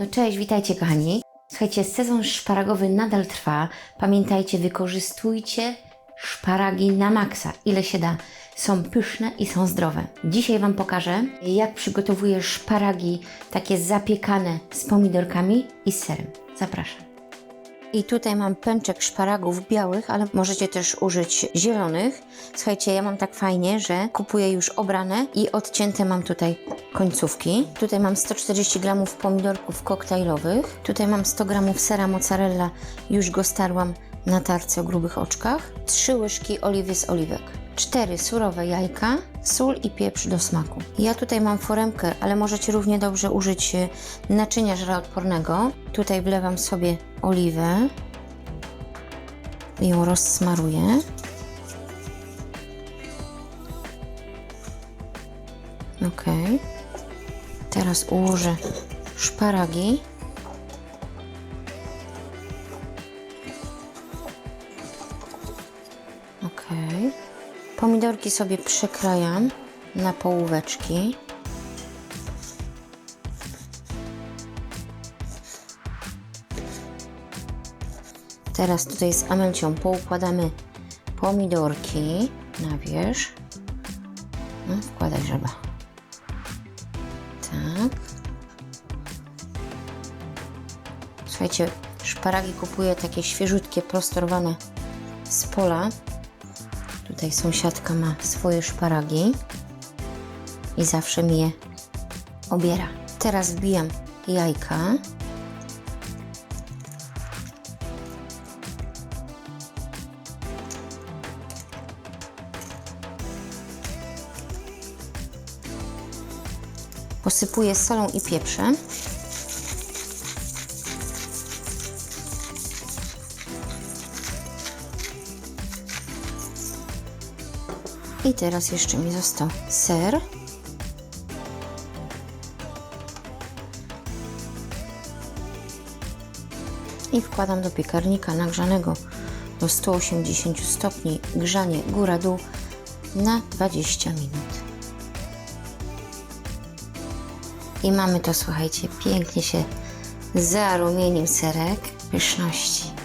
No cześć, witajcie kochani. Słuchajcie, sezon szparagowy nadal trwa. Pamiętajcie, wykorzystujcie szparagi na maksa, ile się da. Są pyszne i są zdrowe. Dzisiaj Wam pokażę, jak przygotowuję szparagi takie zapiekane z pomidorkami i z serem. Zapraszam. I tutaj mam pęczek szparagów białych, ale możecie też użyć zielonych. Słuchajcie, ja mam tak fajnie, że kupuję już obrane i odcięte mam tutaj końcówki. Tutaj mam 140 gramów pomidorków koktajlowych. Tutaj mam 100 gramów sera mozzarella, już go starłam na tarce o grubych oczkach. 3 łyżki oliwy z oliwek. 4 surowe jajka, sól i pieprz do smaku. Ja tutaj mam foremkę, ale możecie równie dobrze użyć e, naczynia żaroodpornego. Tutaj wlewam sobie oliwę i ją rozsmaruję. Ok. Teraz ułożę szparagi. Ok. Pomidorki sobie przekrajam na połóweczki. Teraz tutaj z Amelcią poukładamy pomidorki na wierzch. No, wkładaj żaba. Tak. Słuchajcie, szparagi kupuję takie świeżutkie, prostorowane z pola. Tutaj sąsiadka ma swoje szparagi i zawsze mi je obiera. Teraz wbijam jajka. Posypuję solą i pieprzem. I teraz jeszcze mi został ser. I wkładam do piekarnika nagrzanego do 180 stopni, grzanie góra-dół na 20 minut. I mamy to, słuchajcie, pięknie się zarumienił serek pyszności.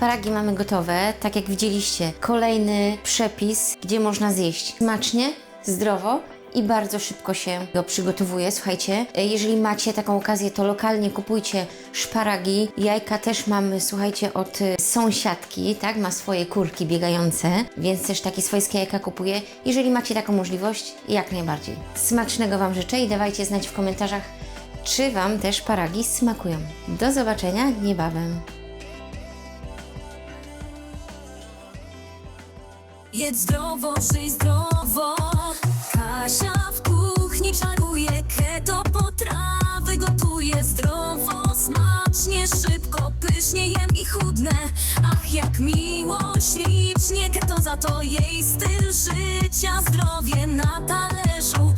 Szparagi mamy gotowe, tak jak widzieliście. Kolejny przepis, gdzie można zjeść smacznie, zdrowo i bardzo szybko się go przygotowuje. Słuchajcie, jeżeli macie taką okazję, to lokalnie kupujcie szparagi. Jajka też mamy, słuchajcie, od y, sąsiadki, tak? Ma swoje kurki biegające, więc też takie swojskie jajka kupuję. Jeżeli macie taką możliwość, jak najbardziej. Smacznego Wam życzę i dawajcie znać w komentarzach, czy Wam te szparagi smakują. Do zobaczenia niebawem. Jedz zdrowo, żyj zdrowo. Kasia w kuchni czaruje Keto potrawy gotuje Zdrowo, smacznie, szybko, pysznie jem i chudnę. Ach, jak miło, ślicznie Keto za to jej styl życia. Zdrowie na talerzu